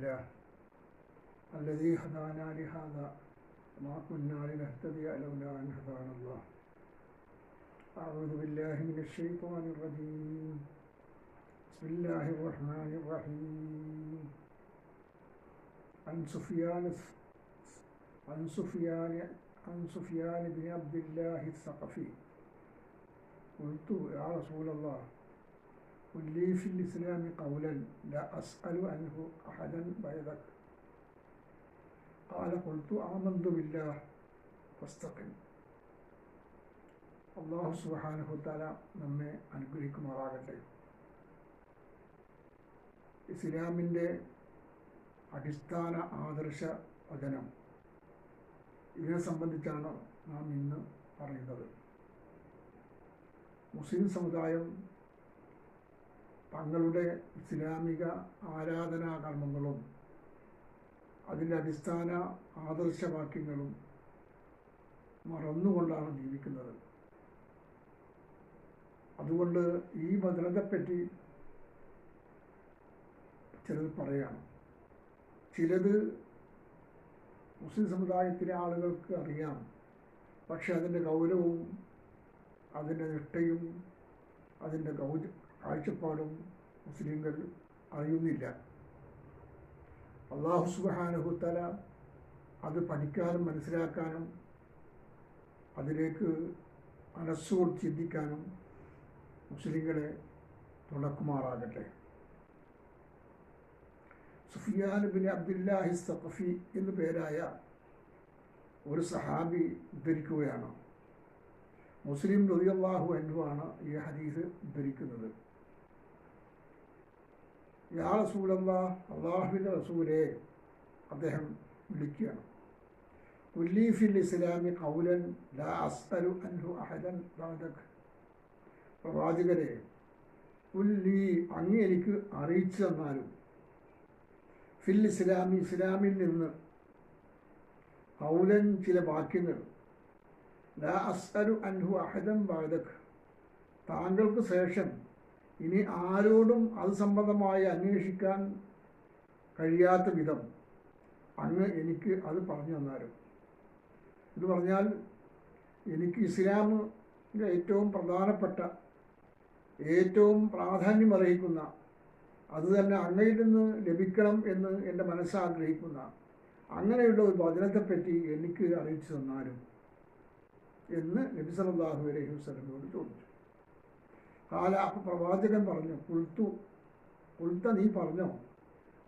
لله الذي هدانا لهذا وما كنا لنهتدي لولا أن هدانا الله. أعوذ بالله من الشيطان الرجيم. بسم الله الرحمن الرحيم. عن سفيان عن سفيان عن سفيان بن عبد الله الثقفي. قلت يا رسول الله قل لي في الإسلام قولا لا أسأل عنه أحدا بعدك قال قلت آمنت بالله فاستقم അള്ളാഹു സുബാനുഹുത്താല നമ്മെ അനുഗ്രഹിക്കുമാറാകട്ടെ ഇസ്ലാമിൻ്റെ അടിസ്ഥാന ആദർശ വചനം ഇതിനെ സംബന്ധിച്ചാണ് നാം ഇന്ന് പറയുന്നത് മുസ്ലിം സമുദായം തങ്ങളുടെ ഇസ്ലാമിക ആരാധനാ കർമ്മങ്ങളും അതിന്റെ അടിസ്ഥാന ആദർശവാക്യങ്ങളും മറന്നുകൊണ്ടാണ് ജീവിക്കുന്നത്. അതുകൊണ്ട് ഈ വചനത്തെപ്പറ്റി ചിലത് പറയാണ്. ചിലത് മുസ്ലിം സമുദായത്തിലെ ആളുകൾക്ക് അറിയാം. പക്ഷെ അതിന്റെ ഗൗരവവും അതിന്റെ നിഷ്ഠയും അതിന്റെ ഗൗ കാഴ്ചപ്പാടും മുസ്ലിങ്ങൾ അറിയുന്നില്ല. അള്ളാഹു സുബാനുഹുത്തല അത് പഠിക്കാനും മനസ്സിലാക്കാനും അതിലേക്ക് മനസ്സുകൊണ്ട് ചിന്തിക്കാനും മുസ്ലിങ്ങളെ തുണക്കുമാറാകട്ടെ സുഫിയാൻ ബിൻ അബ്ദുല്ലാഹി സഖഫി എന്നു പേരായ ഒരു സഹാബി ഉദ്ധരിക്കുകയാണ്. മുസ്ലിം റതിയല്ലാഹു അനുവാണ് ഈ ഹദീസ് ഉദ്ധരിക്കുന്നത്. യാ റസൂലല്ലാ അള്ളാഹുവിന്റെ റസൂലെ അദ്ദേഹം വിളിക്കുകയാണ്. ഉല്ലീഫിൽ ഇസ്ലാമി കൗലൻ ലാ അസ്അലു അൻഹു അഹലൻ ബാദക് പ്രവാചകരെ ഉല്ലി അങ്ങ് എനിക്ക് അറിയിച്ചു തന്നാലും ഫിൽ ഇസ്ലാമി ഇസ്ലാമിൽ നിന്ന് കൗലൻ ചില വാക്യങ്ങൾ ലാ അസ്അലു അൻഹു അഹദൻ ബാദക് താങ്കൾക്ക് ശേഷം ഇനി ആരോടും അത് സംബന്ധമായി അന്വേഷിക്കാൻ കഴിയാത്ത വിധം അങ്ങ് എനിക്ക് അത് പറഞ്ഞു തന്നാലും. എന്ന് പറഞ്ഞാൽ എനിക്ക് ഇസ്ലാമിന്റെ ഏറ്റവും പ്രധാനപ്പെട്ട ഏറ്റവും പ്രാധാന്യം അർഹിക്കുന്ന അത് തന്നെ അങ്ങയിൽ നിന്ന് ലഭിക്കണം എന്ന് എന്റെ മനസ്സാഗ്രഹിക്കുന്ന അങ്ങനെയുള്ള ഒരു വചനത്തെപ്പറ്റി എനിക്ക് അറിയിച്ചു തന്നാലും എന്ന് നബിസലാഹു അലൈഹി വസ്ലമിനോട് ചോദിച്ചു. കാല പ്രവാചകൻ പറഞ്ഞു കുൾത്തു കുൾത്ത നീ പറഞ്ഞോ?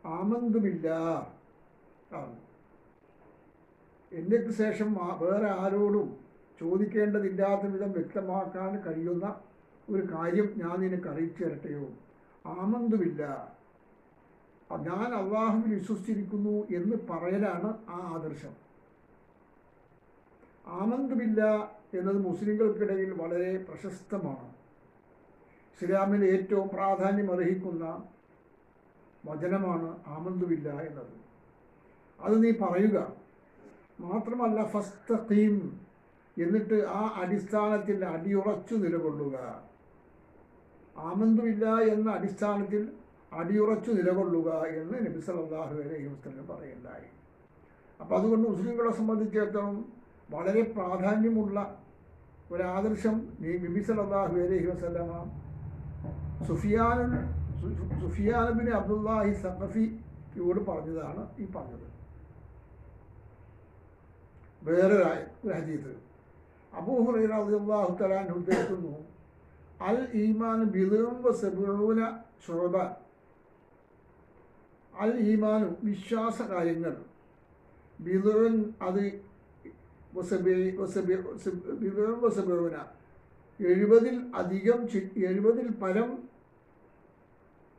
ആമന്തുമില്ല എന്നയ്ക്ക് ശേഷം വേറെ ആരോടും ചോദിക്കേണ്ടതില്ലാത്ത വിധം വ്യക്തമാക്കാൻ കഴിയുന്ന ഒരു കാര്യം ഞാൻ നിനക്ക് അറിയിച്ചു തരട്ടെയോ? ആമന്തുമില്ല. ഞാൻ അള്ളാഹുവിൽ വിശ്വസിച്ചിരിക്കുന്നു എന്ന് പറയലാണ് ആ ആദർശം. ആമന്തുമില്ല എന്നത് മുസ്ലിങ്ങൾക്കിടയിൽ വളരെ പ്രശസ്തമാണ്. ഇസ്ലാമിൽ ഏറ്റവും പ്രാധാന്യം അർഹിക്കുന്ന വചനമാണ് ആമന്തുവില്ല എന്നത്. അത് നീ പറയുക. മാത്രമല്ല ഫസ്റ്റ് തീം എന്നിട്ട് ആ അടിസ്ഥാനത്തിൽ അടിയുറച്ചു നിലകൊള്ളുക. ആമന്തുമില്ല എന്ന അടിസ്ഥാനത്തിൽ അടിയുറച്ചു നിലകൊള്ളുക എന്ന് നബി സല്ലാഹു അലൈഹി വസല്ലം പറയുണ്ടായി അപ്പോൾ അതുകൊണ്ട് മുസ്ലിങ്ങളെ സംബന്ധിച്ചിടത്തോളം വളരെ പ്രാധാന്യമുള്ള ഒരാദർശം നബി സല്ലാഹു അലൈഹി വസല്ലമ സുഫിയാൻ സുഫിയാനബിൻ അബ്ദുല്ലാഹി സഖഫിയോട് പറഞ്ഞതാണ് ഈ പറഞ്ഞത്. വേറെ ഒരു ഹജീത്ത് അബൂഹുറൈറ അള്ളാഹു തലാൻ ഉദ്ദേശിക്കുന്നു അൽ ഈമാൻ ബിദും സബൂന ഷുറബ അൽ ഈമാനു വിശ്വാസ കാര്യങ്ങൾ. ബിലുവൻ അത് വസബൂന എഴുപതിൽ അധികം എഴുപതിൽ പരം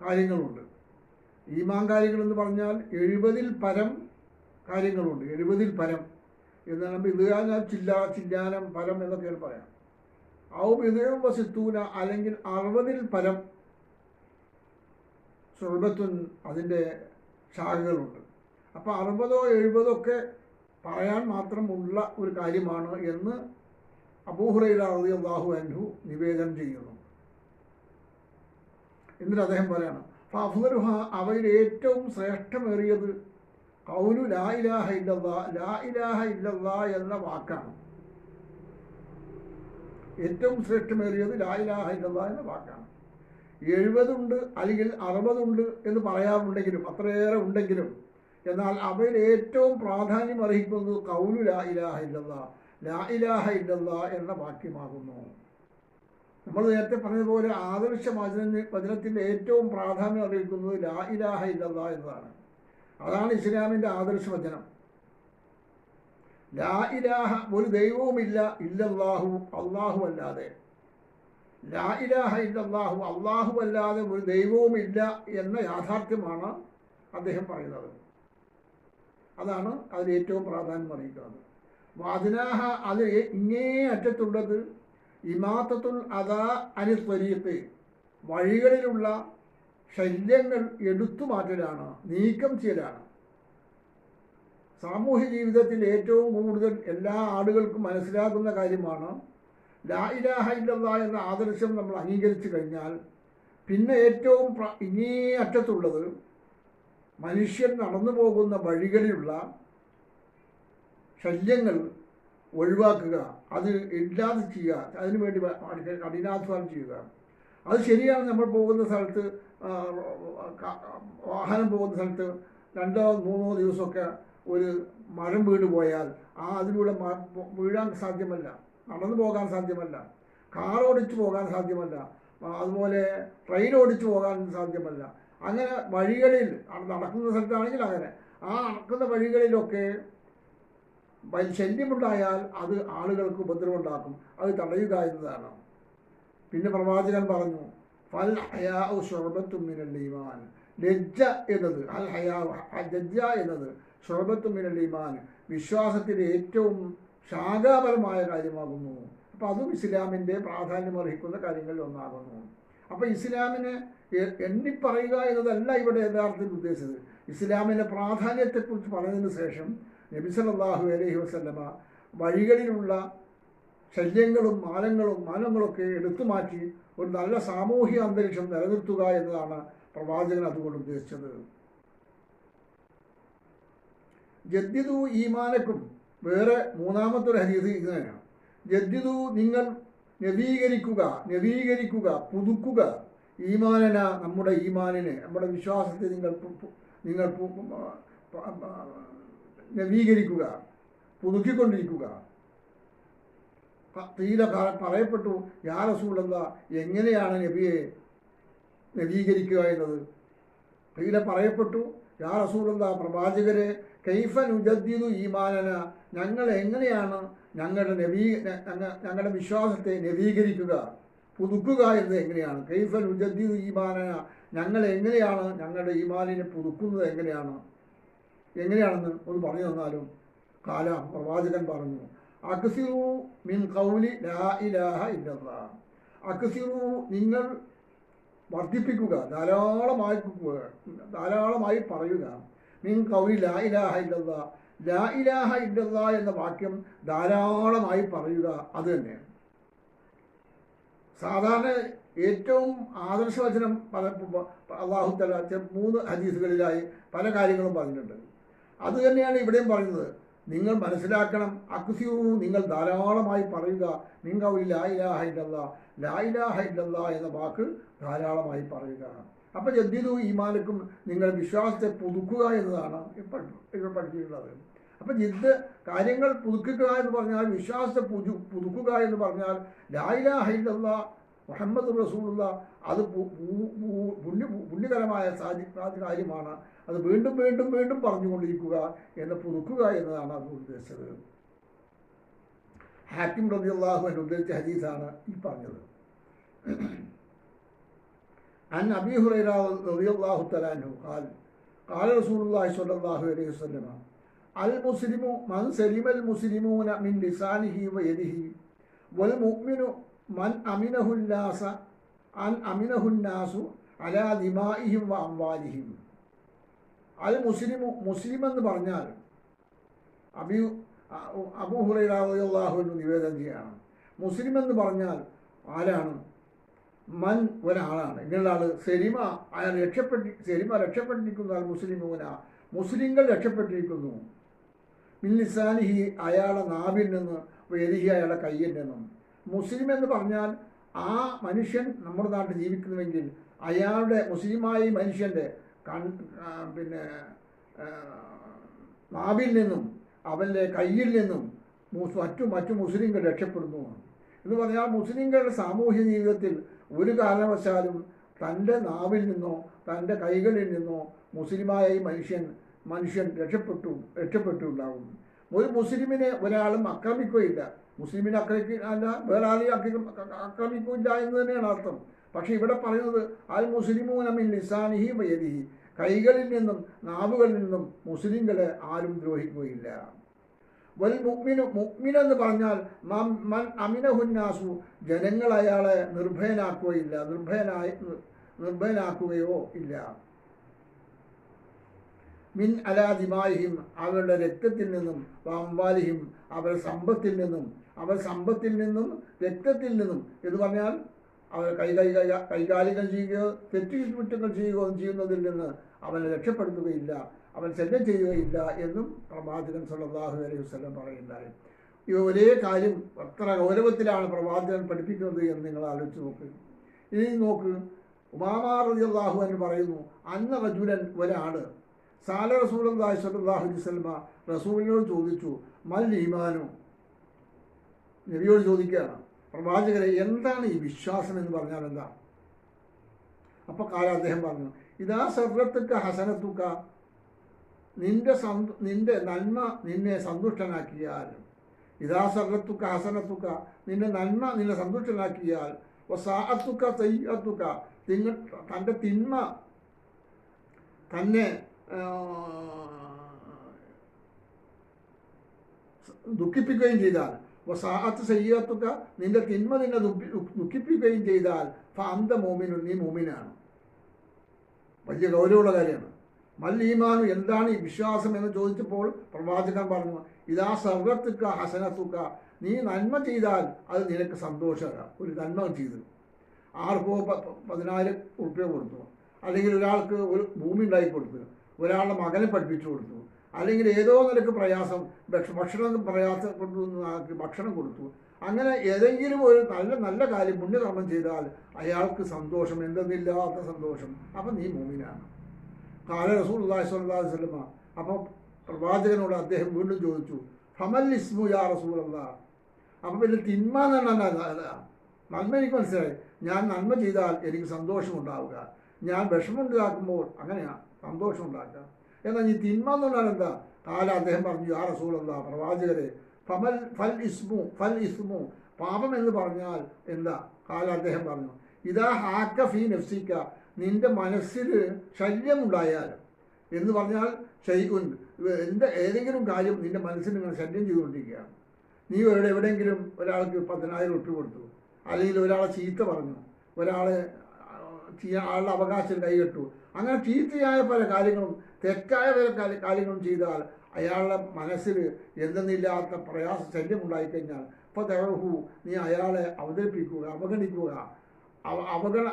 കാര്യങ്ങളുണ്ട്. ഈമാൻ കാര്യങ്ങൾ എന്ന് പറഞ്ഞാൽ എഴുപതിൽ പരം കാര്യങ്ങളുണ്ട്. എഴുപതിൽ പരം. എന്നാണ് ഇതുകാല ചില്ല ചില്ലാനം പരം എന്നൊക്കെയാണ് പറയാം. ഔ വിതയം വസിത്തൂന അല്ലെങ്കിൽ അറുപതിൽ പരം സുഹൃത്തുൻ അതിന്റെ ശാഖകളുണ്ട്. അപ്പോൾ അറുപതോ എഴുപതോ ഒക്കെ പറയാൻ മാത്രമുള്ള ഒരു കാര്യമാണ് എന്ന് അബൂഹുറൈല അള്ളാഹു അൻഹു നിവേദനം ചെയ്യുന്നു. എന്നിട്ട് അദ്ദേഹം പറയാണ് ഫഫലുഹ അവയിൽ ഏറ്റവും ശ്രേഷ്ഠമേറിയത് കൗലു ലാ ഇലാഹ ഇല്ലല്ലാ ലാ ഇലാഹ ഇല്ലല്ലാ എന്ന വാക്കാണ്. ഏറ്റവും ശ്രേഷ്ഠമേറിയത് ലാ ഇലാഹ ഇല്ലല്ലാ എന്ന വാക്കാണ്. എഴുപതുണ്ട് അല്ലെങ്കിൽ അറുപതുണ്ട് എന്ന് പറയാറുണ്ടെങ്കിലും അത്രയേറെ ഉണ്ടെങ്കിലും എന്നാൽ അവയിൽ ഏറ്റവും പ്രാധാന്യം അർഹിക്കുന്നത് കൗലു ലാ ഇലാഹ ഇല്ലല്ലാ ലാ ഇലാഹ ഇല്ലല്ലാ എന്ന വാക്യമാകുന്നു. നമ്മൾ നേരത്തെ പറഞ്ഞതുപോലെ ആദർശ വചന വചനത്തിന്റെ ഏറ്റവും പ്രാധാന്യം അറിയിക്കുന്നത് ലാ ഇലാഹ ഇല്ലല്ലാ എന്നതാണ്. അതാണ് ഇസ്ലാമിന്റെ ആദർശ വചനം. ലാ ഇലാഹ ഒരു ദൈവവുമില്ല ഇല്ലല്ലാഹു അള്ളാഹു അല്ലാതെ ലാ ഇലാഹ ഇല്ലല്ലാഹു അള്ളാഹു അല്ലാതെ ഒരു ദൈവവുമില്ല എന്ന യാഥാർത്ഥ്യമാണ് അദ്ദേഹം പറയുന്നത്. അതാണ് അതിൽ ഏറ്റവും പ്രാധാന്യം അറിയിക്കുന്നത്. വാദിനാഹ അത് ഇങ്ങേ അറ്റത്തുള്ളത് ഇമാത്തത്തുൽ അതാ അനി വഴികളിലുള്ള ശല്യങ്ങൾ എടുത്തു മാറ്റലാണ് നീക്കം ചെയ്യലാണ്. സാമൂഹ്യ ജീവിതത്തിൽ ഏറ്റവും കൂടുതൽ എല്ലാ ആളുകൾക്കും മനസ്സിലാകുന്ന കാര്യമാണ് ലാ ഇലാഹ എന്ന ആദർശം നമ്മൾ അംഗീകരിച്ചു കഴിഞ്ഞാൽ പിന്നെ ഏറ്റവും ഇങ്ങേ അറ്റത്തുള്ളത് മനുഷ്യൻ നടന്നു പോകുന്ന വഴികളിലുള്ള ശല്യങ്ങൾ ഒഴിവാക്കുക. അത് ഇല്ലാതെ ചെയ്യുക. അതിന് വേണ്ടി കഠിനാധ്വാനം ചെയ്യുക. അത് ശരിയാണ് നമ്മൾ പോകുന്ന സ്ഥലത്ത് വാഹനം പോകുന്ന സ്ഥലത്ത് രണ്ടോ മൂന്നോ ദിവസമൊക്കെ ഒരു മരം വീണ് പോയാൽ ആ അതിലൂടെ വീഴാൻ സാധ്യമല്ല. നടന്നു പോകാൻ സാധ്യമല്ല. കാർ ഓടിച്ചു പോകാൻ സാധ്യമല്ല. അതുപോലെ ട്രെയിൻ ഓടിച്ചു പോകാൻ സാധ്യമല്ല. അങ്ങനെ വഴികളിൽ നടക്കുന്ന സ്ഥലത്താണെങ്കിൽ അങ്ങനെ. ആ നടക്കുന്ന വഴികളിലൊക്കെ ശല്യമുണ്ടായാൽ അത് ആളുകൾക്ക് ഉപദ്രവമുണ്ടാക്കും. അത് തടയുക എന്നതാണ്. പിന്നെ പ്രവാചകൻ പറഞ്ഞു ഫൽ ഹയാവ് ഷൊർബത്തുമിനൽ ഈമാൻ. ലജ്ജ എന്നത് അൽ ഹയാവ് ലജ്ജ എന്നത് ഷൊർബത്തുമിനൽ ഈമാൻ. വിശ്വാസത്തിന്റെ ഏറ്റവും ശാഖാപരമായ കാര്യമാകുന്നു. അപ്പോൾ അതും ഇസ്ലാമിന്റെ പ്രാധാന്യം അർഹിക്കുന്ന കാര്യങ്ങളിൽ ഒന്നാകുന്നു. അപ്പോൾ ഇസ്ലാമിനെ എണ്ണിപ്പറയുക എന്നതല്ല ഇവിടെ യഥാർത്ഥത്തിൽ ഉദ്ദേശിച്ചത്. ഇസ്ലാമിന്റെ പ്രാധാന്യത്തെക്കുറിച്ച് പറഞ്ഞതിന് ശേഷം നബി അലഹി വസല്ലമ വഴികളിലുള്ള ശല്യങ്ങളും മാനങ്ങളും മാനങ്ങളൊക്കെ എടുത്തു മാറ്റി ഒരു നല്ല സാമൂഹിക അന്തരീക്ഷം നിലനിർത്തുക എന്നതാണ് പ്രവാചകൻ അതുകൊണ്ട് ഉദ്ദേശിച്ചത്. ജദ്ദിദു ഈമാനക്കും വേറെ മൂന്നാമത്തെ ഒരു ഹരീത് ഇങ്ങനെയാണ്. ജദ്യതു നിങ്ങൾ നവീകരിക്കുക നവീകരിക്കുക പുതുക്കുക ഈമാനന നമ്മുടെ ഈമാനിനെ നമ്മുടെ വിശ്വാസത്തെ നിങ്ങൾ നിങ്ങൾ നവീകരിക്കുക പുതുക്കിക്കൊണ്ടിരിക്കുക. തീരെ പറയപ്പെട്ടു യാ റസൂലല്ല എങ്ങനെയാണ് നബിയെ നവീകരിക്കുക എന്നത്? തീരെ പറയപ്പെട്ടു യാ റസൂലല്ല പ്രവാചകരെ കൈഫ നുജദ്ദിദു ഈമാനന ഞങ്ങൾ എങ്ങനെയാണ് ഞങ്ങളുടെ നവീ ഞങ്ങളുടെ വിശ്വാസത്തെ നവീകരിക്കുക പുതുക്കുക എന്നത് എങ്ങനെയാണ്? കൈഫ നുജദ്ദിദു ഈമാനന ഞങ്ങൾ എങ്ങനെയാണ് ഞങ്ങളുടെ ഈമാനിനെ പുതുക്കുന്നത് എങ്ങനെയാണ്? എങ്ങനെയാണെന്ന് ഒന്ന് പറഞ്ഞു തന്നാലും കാല പ്രവാചകൻ പറഞ്ഞു അക്സിറു മിൻ കൗലി ലാ ഇലാഹ ഇല്ലല്ലാ. അക്സിറു നിങ്ങൾ വർദ്ധിപ്പിക്കുക ധാരാളമായി ധാരാളമായി പറയുക. മിൻ കൗലി ലാ ഇലാഹ ഇല്ലല്ലാ. ലാ ഇലാഹ ഇല്ലല്ലാ എന്ന വാക്യം ധാരാളമായി പറയുക അത് തന്നെ സാധാരണ ഏറ്റവും ആദർശവചനം അള്ളാഹു തല മൂന്ന് ഹദീസുകളിലായി പല കാര്യങ്ങളും പറഞ്ഞിട്ടുണ്ട്. അത് തന്നെയാണ് ഇവിടെയും പറയുന്നത്. നിങ്ങൾ മനസ്സിലാക്കണം അക്സിയു നിങ്ങൾ ധാരാളമായി പറയുക നിങ്ങൾ ഒരു ഇലാഹ ഇല്ലല്ലാ ലാ ഇലാഹ ഇല്ലല്ലാ എന്ന വാക്ക് ധാരാളമായി പറയുക. അപ്പോൾ ജദ്ദിദു ഈമാനക്കും നിങ്ങൾ വിശ്വാസത്തെ പുതുക്കുക എന്നതാണ് ഇപ്പോൾ ഇവിടെ പഠിച്ചിട്ടുള്ളത്. അപ്പം ജിദ്ദ് കാര്യങ്ങൾ പുതുക്കുക എന്ന് പറഞ്ഞാൽ വിശ്വാസത്തെ പുതു പുതുക്കുക എന്ന് പറഞ്ഞാൽ ലാ ഇലാഹ ഇല്ലല്ലാ മുഹമ്മദ് റസൂലുള്ള അത് പു- പു- പു- പുണ്യ പുണ്യകരമായ സാധി സാധി കാര്യമാണ് അത് വീണ്ടും വീണ്ടും വീണ്ടും പറഞ്ഞുകൊണ്ടിരിക്കുക എന്ന് പുതുക്കുക എന്നതാണ് അത് ഉദ്ദേശിച്ചത് ഹാക്കിം റബി അള്ളാഹു എന്ന് ഉദ്ദേശിച്ച ഹദീസാണ് ഈ പറഞ്ഞത് عن أبي هريرة رضي الله تعالى عنه قال قال رسول الله صلى الله عليه وسلم المسلم من سلم المسلمون من لسانه ويده والمؤمن മൻ അമിനഹുല്ലാസ അൻ അമിനഹുല്ലാസു അലാ ദിമാഇഹിം വ അംവാലിഹിം. അത് മുസ്ലിം മുസ്ലിം എന്ന് പറഞ്ഞാൽ അബി അബു ഹുറൈറാഹുവിന് നിവേദനം ചെയ്യാണ്. മുസ്ലിം എന്ന് പറഞ്ഞാൽ ആരാണ്? മൻ ഒരാളാണ്. ഇങ്ങനെയുള്ള ആൾ സെലിമ അയാൾ രക്ഷപ്പെട്ടി സെലിമ രക്ഷപ്പെട്ടിരിക്കുന്ന ആൾ മുസ്ലിമൂന മുസ്ലിങ്ങൾ രക്ഷപ്പെട്ടിരിക്കുന്നു. മില്ലിസാനിഹി അയാളെ നാവിൽ നിന്ന് എലിഹി അയാളെ കയ്യിൽ നിന്നും. മുസ്ലിം എന്ന് പറഞ്ഞാൽ ആ മനുഷ്യൻ നമ്മുടെ നാട്ടിൽ ജീവിക്കുന്നുവെങ്കിൽ അയാളുടെ മുസ്ലിമായ മനുഷ്യന്റെ കൺ പിന്നെ നാവിൽ നിന്നും അവന്റെ കയ്യിൽ നിന്നും മറ്റു മറ്റു മുസ്ലിങ്ങൾ രക്ഷപ്പെടുന്നു. എന്ന് പറഞ്ഞാൽ മുസ്ലിങ്ങളുടെ സാമൂഹ്യ ജീവിതത്തിൽ ഒരു കാരണവശാലും തന്റെ നാവിൽ നിന്നോ തന്റെ കൈകളിൽ നിന്നോ മുസ്ലിമായ ഈ മനുഷ്യൻ മനുഷ്യൻ രക്ഷപ്പെട്ടു രക്ഷപ്പെട്ടുണ്ടാവും ഒരു മുസ്ലിമിനെ ഒരാളും ആക്രമിക്കുകയില്ല. മുസ്ലിമിനെ ആക്രമിക്കുക അല്ല വേറെ ആരെയും ആക്രമിക്കും ആക്രമിക്കില്ല എന്ന് തന്നെയാണ് അർത്ഥം. പക്ഷേ ഇവിടെ പറയുന്നത് അൽ മുസ്ലിമൂനമിൻ ലിസാനിഹി വയദിഹി. കൈകളിൽ നിന്നും നാവുകളിൽ നിന്നും മുസ്ലിങ്ങളെ ആരും ദ്രോഹിക്കുകയില്ല. വൽ മുഗ്മിനു മുഅ്മിൻ എന്ന് പറഞ്ഞാൽ മൻ അമിനഹുന്നാസു ജനങ്ങൾ അയാളെ നിർഭയനാക്കുകയില്ല നിർഭയനായി നിർഭയനാക്കുകയോ ഇല്ല. മിൻ അലാദിമാലിഹിം അവരുടെ രക്തത്തിൽ നിന്നും അമ്പാലിഹിം അവരുടെ സമ്പത്തിൽ നിന്നും അവർ സമ്പത്തിൽ നിന്നും രക്തത്തിൽ നിന്നും എന്ന് പറഞ്ഞാൽ അവർ കൈ കൈ കൈ കൈകാലികൾ ചെയ്യുകയോ തെറ്റുകുറ്റങ്ങൾ ചെയ്യുകയോ ചെയ്യുന്നതിൽ നിന്ന് അവനെ രക്ഷപ്പെടുത്തുകയില്ല അവൻ ശല്യം ചെയ്യുകയില്ല എന്നും പ്രവാചകൻ സല്ലാഹു അലൈഹി വസ്ലം പറയുണ്ടായി ഈ ഒരേ കാര്യം എത്ര ഗൗരവത്തിലാണ് പ്രവാചകൻ പഠിപ്പിക്കുന്നത് എന്ന് നിങ്ങൾ ആലോചിച്ച് നോക്ക്. ഇനി നോക്ക് ഉമാമാർ അള്ളാഹു എന്ന് പറയുന്നു അന്ന റജുലൻ ഒരാൾ സാല റസൂൽ അള്ളാഹി സല്ലാഹു അലൈഹി വസ്ലമ റസൂലിനോട് ചോദിച്ചു മൽ ഈമാനു? നബിയോട് ചോദിക്കുകയാണ് പ്രവാചകരെ എന്താണ് ഈ വിശ്വാസം എന്ന് പറഞ്ഞാൽ എന്താ? അപ്പോൾ കാല അദ്ദേഹം പറഞ്ഞു ഇതാ സർവത്തുക്ക ഹസനത്തുക്ക. നിന്റെ സന്തു നിന്റെ നന്മ നിന്നെ സന്തുഷ്ടനാക്കിയാൽ. ഇതാ സർവത്തുക്ക ഹസനത്തുക്ക. നിന്റെ നന്മ നിന്നെ സന്തുഷ്ടനാക്കിയാൽ. സാഅത്തുക്ക തയ്യത്തുക്ക തിങ്ങ തന്റെ തിന്മ തന്നെ ദുഃഖിപ്പിക്കുകയും ചെയ്താൽ. വസാഅത്ത് സയ്യാത്തുക നിന്റെ തിന്മ നിന്നെ ദുഃഖി- ദുഃഖിപ്പിക്കുകയും ചെയ്താൽ ഫാന്ത മോമിനു നീ മോമിനാണ്. വലിയ ഗൗരവമുള്ള കാര്യമാണ്. മല്ലീമാനു എന്താണ് ഈ വിശ്വാസം എന്ന് ചോദിച്ചപ്പോൾ പ്രവാചകൻ പറഞ്ഞു ഇതാ സർവത്തുക്ക ഹസനത്തുക്ക നീ നന്മ ചെയ്താൽ അത് നിനക്ക് സന്തോഷമാകാം ഒരു നന്മ ചെയ്തു. ആർക്കോ പതിനായിരം ഉറുപ്പ്യ കൊടുത്തു. അല്ലെങ്കിൽ ഒരാൾക്ക് ഒരു ഭൂമി ഉണ്ടാക്കി കൊടുത്തു. ഒരാളുടെ മകനെ പഠിപ്പിച്ചു കൊടുത്തു. അല്ലെങ്കിൽ ഏതോ നിലയ്ക്ക് പ്രയാസം ഭക്ഷ- ഭക്ഷണം പ്രയാസപ്പെട്ടു കൊണ്ടു ഭക്ഷണം കൊടുത്തു. അങ്ങനെ ഏതെങ്കിലും ഒരു നല്ല നല്ല കാര്യം പുണ്യകർമ്മം ചെയ്താൽ അയാൾക്ക് സന്തോഷം എന്തെന്നില്ലാത്ത സന്തോഷം. അപ്പം നീ മൂമിനാണ്. കാല റസൂൽ അള്ളാഹി സ്വല്ലാ വല്ലമ അപ്പം പ്രവാചകനോട് അദ്ദേഹം വീണ്ടും ചോദിച്ചു ഫമൽ ഇസ്മു യാ റസൂൽ അള്ളാ അപ്പം പിന്നെ തിന്മ എന്നാണ് നന്മ എനിക്ക് മനസ്സിലായി. ഞാൻ നന്മ ചെയ്താൽ എനിക്ക് സന്തോഷമുണ്ടാവുക. ഞാൻ വിഷമം ഉണ്ടാക്കുമ്പോൾ അങ്ങനെയാണ് സന്തോഷം ഉണ്ടാക്കുക എന്നാൽ ഈ തിന്മ എന്ന് പറഞ്ഞാൽ എന്താ താല അദ്ദേഹം പറഞ്ഞു ആ റസൂലുള്ള പ്രവാചകരെ ഫമൽ ഫൽ ഇസ്മു ഫൽ ഇസ്മു പാപം എന്ന് പറഞ്ഞാൽ എന്താ? കാല അദ്ദേഹം പറഞ്ഞു ഇതാ ഹാക്ക ഫീ നഫ്സിക്ക നിന്റെ മനസ്സിൽ ശല്യമുണ്ടായാൽ എന്ന് പറഞ്ഞാൽ ഷെയ്ഖുൻ എന്റെ ഏതെങ്കിലും കാര്യം നിന്റെ മനസ്സിൽ നിങ്ങൾ ശല്യം ചെയ്തുകൊണ്ടിരിക്കുകയാണ്. നീ എവിടെ എവിടെയെങ്കിലും ഒരാൾക്ക് പതിനായിരം ഉറുപ്പ് കൊടുത്തു അല്ലെങ്കിൽ ഒരാളെ ചീത്ത പറഞ്ഞു ഒരാളെ ആളുടെ അവകാശം കൈകെട്ടു അങ്ങനെ ചീത്തയായ പല കാര്യങ്ങളും തെറ്റായ കാര്യ- കാര്യങ്ങളും ചെയ്താൽ അയാളുടെ മനസ്സിൽ എന്തെന്നില്ലാത്ത പ്രയാസ ശല്യമുണ്ടായിക്കഴിഞ്ഞാൽ ഇപ്പോൾ ദഹു നീ അയാളെ അവതരിപ്പിക്കുക അവഗണിക്കുക അവഗണ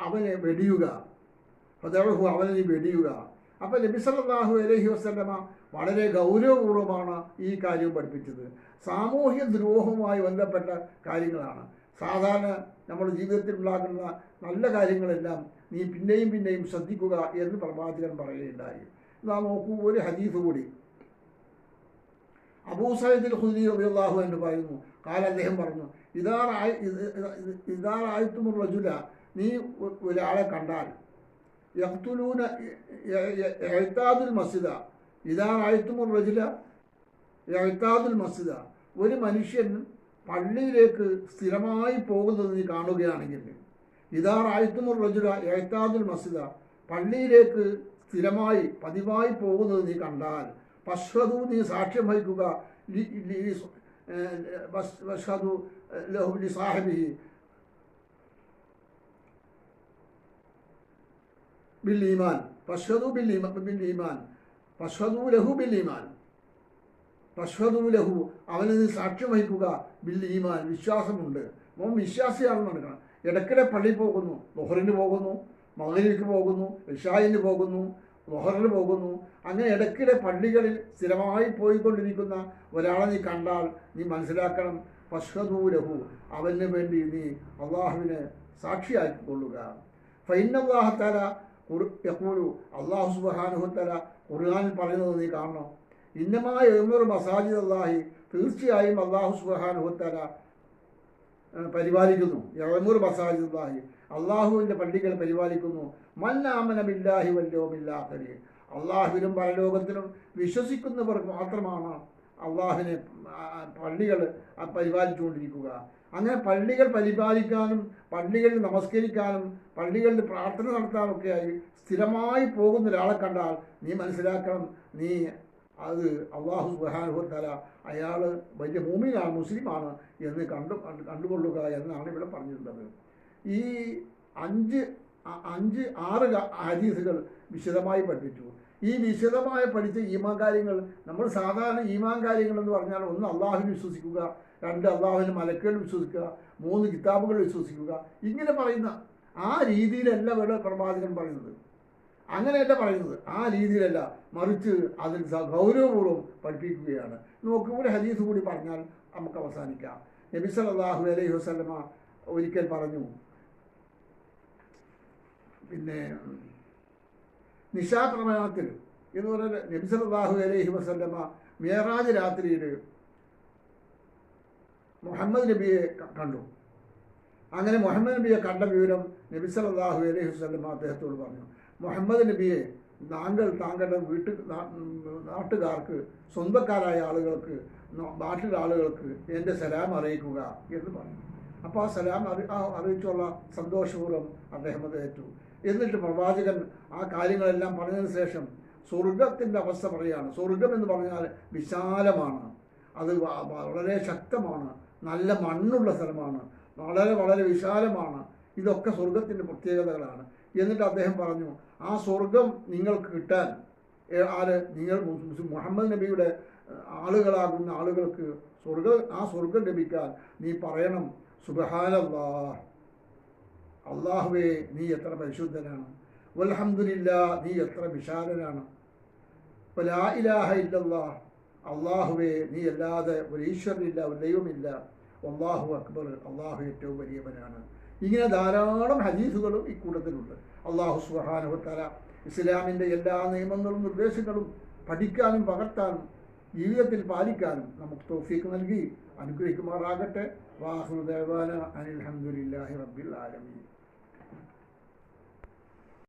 അവനെ വെടിയുക. ഫതഹു അവനെ നീ വെടിയുക. അപ്പോൾ നബിസല്ലാഹു അലഹി വസ്ലമ വളരെ ഗൗരവപൂർവമാണ് ഈ കാര്യം പഠിപ്പിച്ചത്. സാമൂഹ്യ ദ്രോഹവുമായി ബന്ധപ്പെട്ട കാര്യങ്ങളാണ്. സാധാരണ നമ്മുടെ ജീവിതത്തിൽ ഉണ്ടാകുന്ന നല്ല കാര്യങ്ങളെല്ലാം നീ പിന്നെയും പിന്നെയും ശ്രദ്ധിക്കുക എന്ന് പ്രവാചകൻ പറയുകയുണ്ടായി. നാം നോക്കൂ ഒരു ഹദീഫ് കൂടി. അബൂ സൈദിൽ ഹുദി റളിയല്ലാഹു എന്ന് പറയുന്നു. കാല അദ്ദേഹം പറഞ്ഞു ഇതാറായി ഇതാറായിട്ടും റജുല നീ ഒരാളെ കണ്ടാൽ യഖ്തുലൂന എഴുത്താദുൽ മസ്ജിദ ഇതാറായിട്ടും റജുല എഴുത്താദുൽ മസ്ജിദ ഒരു മനുഷ്യൻ പള്ളിയിലേക്ക് സ്ഥിരമായി പോകുന്നത് നീ കാണുകയാണെങ്കിൽ ഇതാറായത്തുമുർ റജുല ഏത്താദുൽ മസ്ജിദ. പള്ളിയിലേക്ക് സ്ഥിരമായി പതിവായി പോകുന്നത് നീ കണ്ടാൽ പശ്വതു നീ സാക്ഷ്യം വഹിക്കുക ലി സാഹിബിഹി. ബിൽ പശ്വതു ബിൽ പശ്വതു ലഹു ബിൽ ഈമാൻ. പശ്വതു ലഹു അവന് നീ സാക്ഷ്യം വഹിക്കുക ബിൽ ഈമാൻ വിശ്വാസമുണ്ട്. മോൻ വിശ്വാസിയാണെന്ന് നടക്കണം ഇടയ്ക്കിടെ പള്ളിയിൽ പോകുന്നു ലൊഹറിന് പോകുന്നു മകരിക്ക് പോകുന്നു ഇഷായിന് പോകുന്നു ലൊഹറിന് പോകുന്നു. അങ്ങനെ ഇടയ്ക്കിടെ പള്ളികളിൽ സ്ഥിരമായി പോയിക്കൊണ്ടിരിക്കുന്ന ഒരാളെ നീ കണ്ടാൽ നീ മനസ്സിലാക്കണം പശ്വദൂരഹു അവന് വേണ്ടി നീ അള്ളാഹുവിനെ സാക്ഷിയാക്കിക്കൊള്ളുക. കുറു യക്കൂലു അള്ളാഹു സുബാനുഹത്തല ഖുർആാനിൽ പറയുന്നത് നീ കാണണം. ഇന്നമായ എഴുന്നൂറ് മസാജിദ് അള്ളാഹി തീർച്ചയായും അള്ളാഹു സുബാനുഹത്തല പരിപാലിക്കുന്നു. എഴുന്നൂറ് മസാജിദ് അള്ളാഹി അള്ളാഹുവിന്റെ പള്ളികൾ പരിപാലിക്കുന്നു. മന്നാമനമില്ലാഹി വല്ലോമില്ലാത്തരി അള്ളാഹുവിലും പരലോകത്തിലും വിശ്വസിക്കുന്നവർക്ക് മാത്രമാണ് അള്ളാഹുവിനെ പള്ളികൾ പരിപാലിച്ചുകൊണ്ടിരിക്കുക. അങ്ങനെ പള്ളികൾ പരിപാലിക്കാനും പള്ളികളിൽ നമസ്കരിക്കാനും പള്ളികളിൽ പ്രാർത്ഥന നടത്താനൊക്കെയായി സ്ഥിരമായി പോകുന്ന ഒരാളെ കണ്ടാൽ നീ മനസ്സിലാക്കണം നീ അത് അള്ളാഹു സുഹാനുഭവത്തല അയാൾ വലിയ മൂമിനാണ് മുസ്ലിമാണ് എന്ന് കണ്ടു കണ്ടു- കണ്ടുകൊള്ളുക എന്നാണ് ഇവിടെ പറഞ്ഞിട്ടുള്ളത് ഈ അഞ്ച് അഞ്ച് ആറ് ഹദീസുകൾ വിശദമായി പഠിപ്പിച്ചു. ഈ വിശദമായി പഠിച്ച ഈമാൻ കാര്യങ്ങൾ നമ്മൾ സാധാരണ ഈമാൻ കാര്യങ്ങൾ എന്ന് പറഞ്ഞാൽ ഒന്ന് അള്ളാഹുവിൽ വിശ്വസിക്കുക രണ്ട് അള്ളാഹുവിന്റെ മലക്കുകൾ വിശ്വസിക്കുക മൂന്ന് കിതാബുകൾ വിശ്വസിക്കുക. ഇങ്ങനെ പറയുന്ന ആ രീതിയിലല്ല ഇവിടെ പ്രവാചകൻ പറയുന്നത്. അങ്ങനെയല്ല പറയുന്നത്. ആ രീതിയിലല്ല. മറിച്ച് അതിൽ ഗൗരവപൂർവം പഠിപ്പിക്കുകയാണ്. നമുക്ക് ഒരു ഹദീസ് കൂടി പറഞ്ഞാൽ നമുക്ക് അവസാനിക്കാം. നബി സല്ലല്ലാഹു അലൈഹി വസല്ലമ ഒരിക്കൽ പറഞ്ഞു പിന്നെ നിശാക്രമണത്തിൽ എന്ന് പറഞ്ഞാൽ നബി സല്ലല്ലാഹു അലൈഹി വസല്ലമ മേറാജ് രാത്രിയിൽ മുഹമ്മദ് നബിയെ കണ്ടു. അങ്ങനെ മുഹമ്മദ് നബിയെ കണ്ട വിവരം നബി സല്ലല്ലാഹു അലൈഹി വസല്ലമ അദ്ദേഹത്തോട് പറഞ്ഞു. മുഹമ്മദ് നബിയെ താങ്കൾ താങ്കളുടെ വീട്ടിൽ നാട്ടുകാർക്ക് സ്വന്തക്കാരായ ആളുകൾക്ക് നാട്ടിലെ ആളുകൾക്ക് എന്റെ സലാം അറിയിക്കുക എന്ന് പറഞ്ഞു. അപ്പോൾ ആ സലാം അറി ആ അറിയിച്ചുള്ള സന്തോഷപൂർവം അദ്ദേഹം അത് ഏറ്റു. എന്നിട്ട് പ്രവാചകൻ ആ കാര്യങ്ങളെല്ലാം പറഞ്ഞതിന് ശേഷം സ്വർഗത്തിന്റെ അവസ്ഥ പറയുകയാണ്. സ്വർഗം എന്ന് പറഞ്ഞാൽ വിശാലമാണ്. അത് വളരെ ശക്തമാണ്. നല്ല മണ്ണുള്ള സ്ഥലമാണ്. വളരെ വളരെ വിശാലമാണ്. ഇതൊക്കെ സ്വർഗത്തിന്റെ പ്രത്യേകതകളാണ്. എന്നിട്ട് അദ്ദേഹം പറഞ്ഞു ആ സ്വർഗം നിങ്ങൾക്ക് കിട്ടാൻ ആര്? നിങ്ങൾ മുഹമ്മദ് നബിയുടെ ആളുകളാകുന്ന ആളുകൾക്ക് സ്വർഗ ആ സ്വർഗം ലഭിക്കാൻ നീ പറയണം. സുബഹാനല്ലാ അള്ളാഹുവേ നീ എത്ര പരിശുദ്ധനാണ്. വൽഹമുല്ല നീ എത്ര വിശാലനാണ്. ലാ ഇലാഹ ഇല്ലല്ലാ അള്ളാഹുവേ നീ അല്ലാതെ ഒരു ഈശ്വരനില്ല ഒരു ദൈവമില്ല. അള്ളാഹു അക്ബർ അള്ളാഹു ഏറ്റവും വലിയവനാണ്. ഇങ്ങനെ ധാരാളം ഹദീസുകളും ഇക്കൂട്ടത്തിലുണ്ട് അള്ളാഹു സുഹാനുഹത്തല ഇസ്ലാമിന്റെ എല്ലാ നിയമങ്ങളും നിർദ്ദേശങ്ങളും പഠിക്കാനും പകർത്താനും ജീവിതത്തിൽ പാലിക്കാനും നമുക്ക് തോഫീക്ക് നൽകി അനുഗ്രഹിക്കുമാറാകട്ടെ. വാഹുദേവാന അനിൽഹമുല്ലാഹി റബ്ബിൽ ആലമീൻ.